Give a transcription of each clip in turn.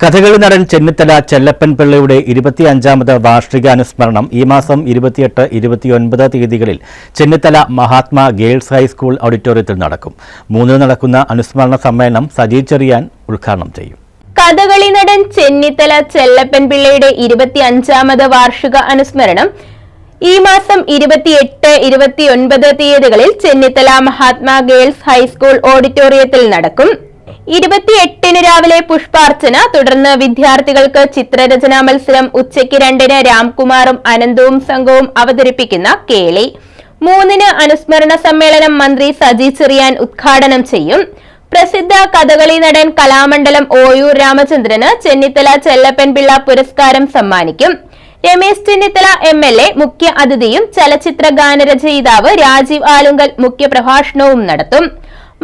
കഥകളി നടൻ ചെന്നിത്തല ചെല്ലപ്പൻ പിള്ളയുടെ ഇരുപത്തിയഞ്ചാമത് വാർഷികാനുസ്മരണം ഈ മാസം ഇരുപത്തിയെട്ട് ഇരുപത്തിയൊൻപത് തീയതികളിൽ ചെന്നിത്തല മഹാത്മാ ഗേൾസ് ഹൈസ്കൂൾ ഓഡിറ്റോറിയത്തിൽ നടക്കും. മൂന്നിന് നടക്കുന്ന അനുസ്മരണ സമ്മേളനം സജി ചെറിയാൻ ഉദ്ഘാടനം ചെയ്യും. കഥകളി നടൻ ചെന്നിത്തല ചെല്ലപ്പൻ പിള്ളയുടെ ഇരുപത്തിയഞ്ചാമത് വാർഷിക അനുസ്മരണം ഈ മാസം ഇരുപത്തിയെട്ട് ഇരുപത്തിയൊൻപത് തീയതികളിൽ ചെന്നിത്തല മഹാത്മാ ഗേൾസ് ഹൈസ്കൂൾ ഓഡിറ്റോറിയത്തിൽ നടക്കും. ഇരുപത്തിയെട്ടിന് രാവിലെ പുഷ്പാർച്ചന. തുടർന്ന് വിദ്യാർത്ഥികൾക്ക് ചിത്രരചനാ മത്സരം ഉച്ചയ്ക്ക് രണ്ടിന് രാംകുമാറും അനന്തവും സംഘവും അവതരിപ്പിക്കുന്ന കേളി. മൂന്നിന് അനുസ്മരണ സമ്മേളനം മന്ത്രി സജി ചെറിയാൻ ഉദ്ഘാടനം ചെയ്യും. പ്രസിദ്ധ കഥകളി നടൻ കലാമണ്ഡലം ഓയൂർ രാമചന്ദ്രന് ചെന്നിത്തല ചെല്ലപ്പൻ പിള്ള പുരസ്കാരം സമ്മാനിക്കും. Ramesh Chennithala M L A മുഖ്യ അതിഥിയും ചലച്ചിത്ര ഗാനരചയിതാവ് രാജീവ് ആലുങ്കൽ മുഖ്യപ്രഭാഷണവും നടത്തും.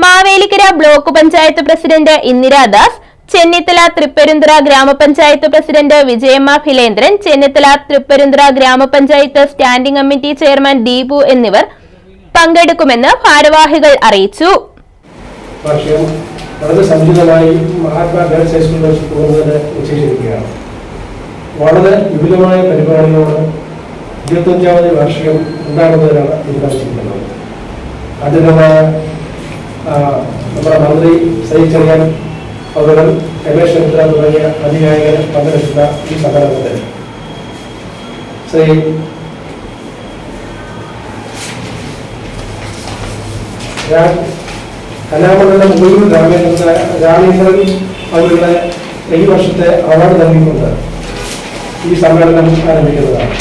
Mavelikkara block panchayat president Indiradas Chennithala Thripperunthura gramapanchayat president Vijayamma Filendran Chennithala Thripperunthura gramapanchayat standing committee chairman Deepu എന്നിവർ പങ്കെടുക്കുമെന്ന് ഭാരവാഹികൾ അറിയിച്ചു. വളരെ സമുചിതമായി മഹാത്മാ ഗേൾസ് ഹൈസ്കൂളിൽ പോകുന്നതിന് നിശ്ചയിച്ചിരിക്കുകയാണ് വളരെ വിപുലമായ പരിപാടികളോട് ഇരുപത്തഞ്ചാമത് വാർഷികം ഉണ്ടാകുന്നതിനാണ് തീരുമാനിച്ചിരിക്കുന്നത്. അതിനുള്ള നമ്മുടെ മന്ത്രി സൈ ചെറിയാൻ അവരും രമേശ് ചന്ദ്ര തുടങ്ങിയ അധികാരികൾ പങ്കെടുക്കുന്ന ഈ സമ്മേളനത്തിൽ. ശ്രീ കലാമണ്ഡലം മുഴുവൻ രാമേന്ദ്രൻ രാമേന്ദ്രൻ അവരുടെ ഈ വർഷത്തെ അവാർഡ് നൽകിക്കൊണ്ട് ഈ സമ്മേളനം ആരംഭിക്കുന്നതാണ്.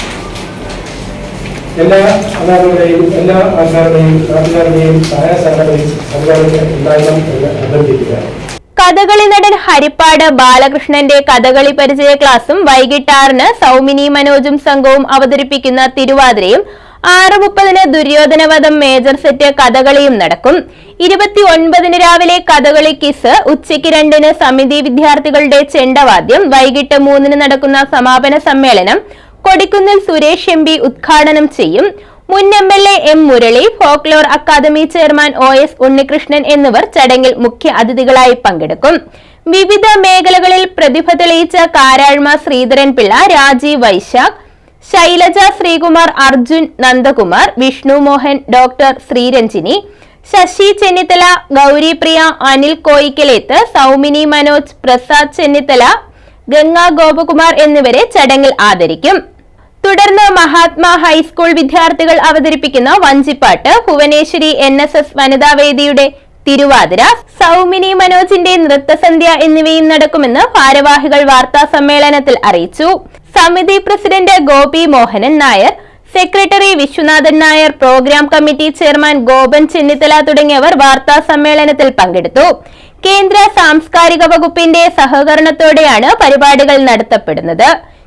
എല്ലാ അനാഥരുടെയും എല്ലാ ആൾക്കാരുടെയും നാട്ടുകാരുടെയും സഹായ സഹകരണയും സംഘടനയ്ക്ക് ഉണ്ടാകണം എന്ന് കഥകളി നടൻ ഹരിപ്പാട് ബാലകൃഷ്ണന്റെ കഥകളി പരിചയ ക്ലാസും വൈകിട്ട് ആറിന് സൗമിനി മനോജും സംഘവും അവതരിപ്പിക്കുന്ന തിരുവാതിരയും ആറ് മുപ്പതിന് ദുര്യോധനവധം മേജർ സെറ്റ് കഥകളിയും നടക്കും. ഇരുപത്തി ഒൻപതിന് രാവിലെ കഥകളി കിസ് ഉച്ചയ്ക്ക് രണ്ടിന് സമിതി വിദ്യാർത്ഥികളുടെ ചെണ്ടവാദ്യം വൈകിട്ട് മൂന്നിന് നടക്കുന്ന സമാപന സമ്മേളനം കൊടിക്കുന്നിൽ സുരേഷ് എം പി ഉദ്ഘാടനം ചെയ്യും. മുൻ M L A M Murali folklore academy chairman O S Unnikrishnan എന്നിവർ ചടങ്ങിൽ മുഖ്യ അതിഥികളായി പങ്കെടുക്കും. വിവിധ മേഖലകളിൽ പ്രതിഭ തെളിയിച്ച കാരാഴ്മ ശ്രീധരൻ പിള്ള രാജീവ് വൈശാഖ് ശൈലജ ശ്രീകുമാർ അർജുൻ നന്ദകുമാർ വിഷ്ണു മോഹൻ ഡോക്ടർ ശ്രീരഞ്ജിനി ശശി ചെന്നിത്തല ഗൗരിപ്രിയ അനിൽ കോയിക്കലേത്ത് സൗമിനി മനോജ് പ്രസാദ് ചെന്നിത്തല ഗംഗാ ഗോപകുമാർ എന്നിവരെ ചടങ്ങിൽ ആദരിക്കും. തുടർന്ന് മഹാത്മാ ഹൈസ്കൂൾ വിദ്യാർത്ഥികൾ അവതരിപ്പിക്കുന്ന Vanchipattu Bhuvaneswari N S S വനിതാവേദിയുടെ Thiruvathira Saumini മനോജിന്റെ നൃത്തസന്ധ്യ എന്നിവയും നടക്കുമെന്ന് ഭാരവാഹികൾ വാർത്താ സമ്മേളനത്തിൽ അറിയിച്ചു. സമിതി president Gopi Mohanan Nair secretary Viswanathan Nair program committee chairman Gopan Chennithala തുടങ്ങിയവർ വാർത്താ സമ്മേളനത്തിൽ പങ്കെടുത്തു. കേന്ദ്ര സാംസ്കാരിക വകുപ്പിന്റെ സഹകരണത്തോടെയാണ് പരിപാടികൾ നടത്തപ്പെടുന്നത്.